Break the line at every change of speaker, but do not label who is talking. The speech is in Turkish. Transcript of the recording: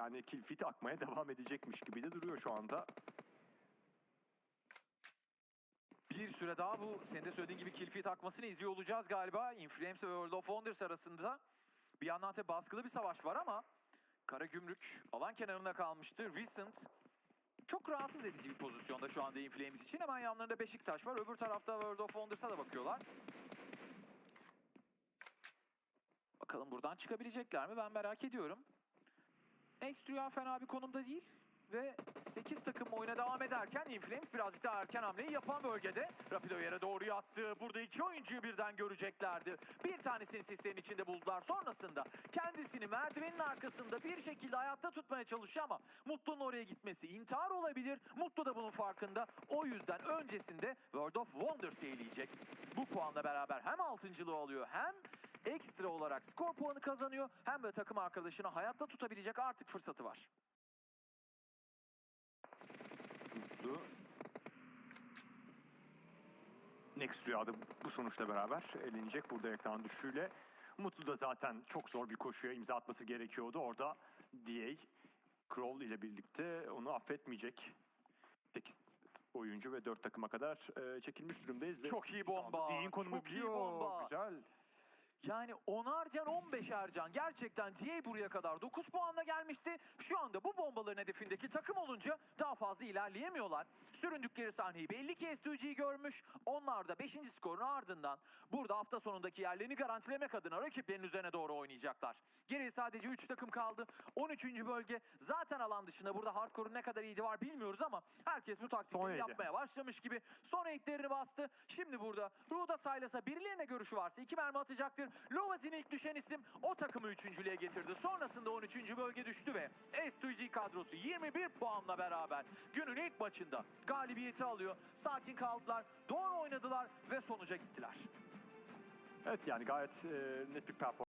Yani kill feed akmaya devam edecekmiş gibi de duruyor şu anda.
Bir süre daha bu senin de söylediğin gibi kill feed akmasını izliyor olacağız galiba. Inflames ve World of Wonders arasında. Bir yandan tabii baskılı bir savaş var ama Kara Gümrük alan kenarında kalmıştı. Recent çok rahatsız edici bir pozisyonda şu anda Inflames için. Hemen yanlarında Beşiktaş var. Öbür tarafta World of Wonders'a da bakıyorlar. Bakalım buradan çıkabilecekler mi? Ben merak ediyorum. Next fena bir konumda değil. Ve 8 takım oyuna devam ederken Inflames birazcık daha erken hamleyi yapan bölgede. Rapido yere doğru yattı. Burada iki oyuncuyu birden göreceklerdi. Bir tanesini sistemin içinde buldular. Sonrasında kendisini merdivenin arkasında bir şekilde hayatta tutmaya çalışıyor ama Mutlu'nun oraya gitmesi intihar olabilir. Mutlu da bunun farkında. O yüzden öncesinde World of Wonders eğleyecek. Bu puanla beraber hem altıncılığı alıyor hem ekstra olarak skor puanı kazanıyor. Hem de takım arkadaşını hayatta tutabilecek artık fırsatı var.
Mutlu. Next Rüya'da bu sonuçla beraber elenecek burada ekran düşüşüyle. Mutlu da zaten çok zor bir koşuya imza atması gerekiyordu. Orada DA Crowl ile birlikte onu affetmeyecek. 8 oyuncu ve 4 takıma kadar e, çekilmiş durumdayız.
Çok iyi bomba,
konumu
çok iyi bomba.
Güzel.
Yani 10'ar can 15'er can. Gerçekten TA buraya kadar 9 puanla gelmişti. Şu anda bu bombaların hedefindeki takım olunca daha fazla ilerleyemiyorlar. Süründükleri sahneyi belli ki S2G görmüş. Onlar da 5. skorun ardından burada hafta sonundaki yerlerini garantilemek adına rakiplerin üzerine doğru oynayacaklar. Geriye sadece 3 takım kaldı. 13. bölge zaten alan dışında burada hardcore'un ne kadar iyiydi var bilmiyoruz ama herkes bu taktikleri yapmaya başlamış gibi. Son eklerini bastı. Şimdi burada Ruda Saylas'a birilerine görüşü varsa iki mermi atacaktır. Lovazin ilk düşen isim o takımı üçüncülüğe getirdi. Sonrasında 13. bölge düştü ve S2G kadrosu 21 puanla beraber günün ilk maçında galibiyeti alıyor. Sakin kaldılar, doğru oynadılar ve sonuca gittiler.
Evet yani gayet e, net bir performans.